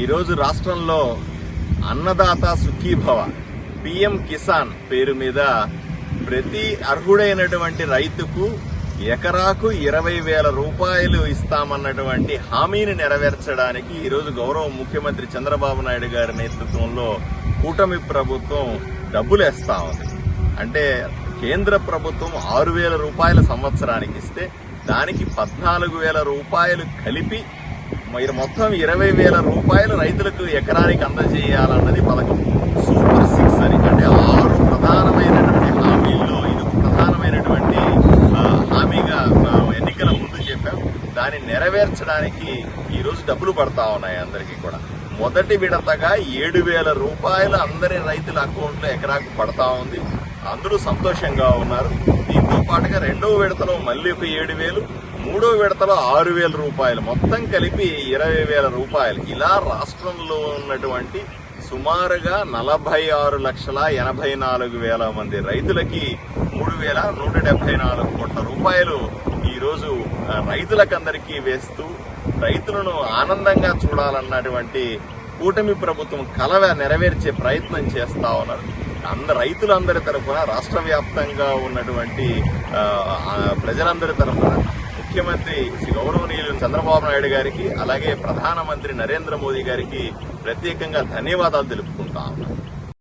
ఈరోజు రాష్ట్రంలో అన్నదాత సుఖీభవ పిఎం కిసాన్ పేరు మీద ప్రతి అర్హుడైనటువంటి రైతుకు ఎకరాకు ఇరవై వేల రూపాయలు ఇస్తామన్నటువంటి హామీని నెరవేర్చడానికి ఈరోజు గౌరవ ముఖ్యమంత్రి చంద్రబాబు నాయుడు గారి నేతృత్వంలో కూటమి ప్రభుత్వం డబ్బులు వేస్తా ఉంది. అంటే కేంద్ర ప్రభుత్వం ఆరు వేల రూపాయల సంవత్సరానికి ఇస్తే దానికి పద్నాలుగు వేల రూపాయలు కలిపి మీరు మొత్తం ఇరవై వేల రూపాయలు రైతులకు ఎకరానికి అందజేయాలన్నది పథకం. సూపర్ సిక్స్ అని. అంటే ఆరు ప్రధానమైనటువంటి హామీల్లో ఇది ప్రధానమైనటువంటి హామీగా ఎన్నికల ముందు చెప్పాం. దాన్ని నెరవేర్చడానికి ఈరోజు డబ్బులు పడతా ఉన్నాయి అందరికీ కూడా. మొదటి విడతగా ఏడు వేల రూపాయలు అందరి రైతుల అకౌంట్లో ఎకరాకు పడతా ఉంది. అందరూ సంతోషంగా ఉన్నారు. దీంతో పాటుగా రెండవ విడతలో మళ్ళీ ఒక ఏడు వేలు మూడో విడతలో ఆరు వేల రూపాయలు. మొత్తం కలిపి ఇరవై వేల రూపాయలు. ఇలా రాష్ట్రంలో ఉన్నటువంటి సుమారుగా నలభై ఆరు లక్షల ఎనభై నాలుగు వేల మంది రైతులకి మూడు వేల నూట డెబ్బై నాలుగు కోట్ల రూపాయలు ఈరోజు రైతులకందరికీ వేస్తూ రైతులను ఆనందంగా చూడాలన్నటువంటి కూటమి ప్రభుత్వం కలవ నెరవేర్చే ప్రయత్నం చేస్తా ఉన్నారు. అంద రైతులందరి తరఫున రాష్ట్ర వ్యాప్తంగా ఉన్నటువంటి ప్రజలందరి తరఫున ముఖ్యమంత్రి శ్రీ గౌరవనీయులు చంద్రబాబు నాయుడు గారికి అలాగే ప్రధానమంత్రి నరేంద్ర మోదీ గారికి ప్రత్యేకంగా ధన్యవాదాలు తెలుపుకుంటా ఉన్నాను.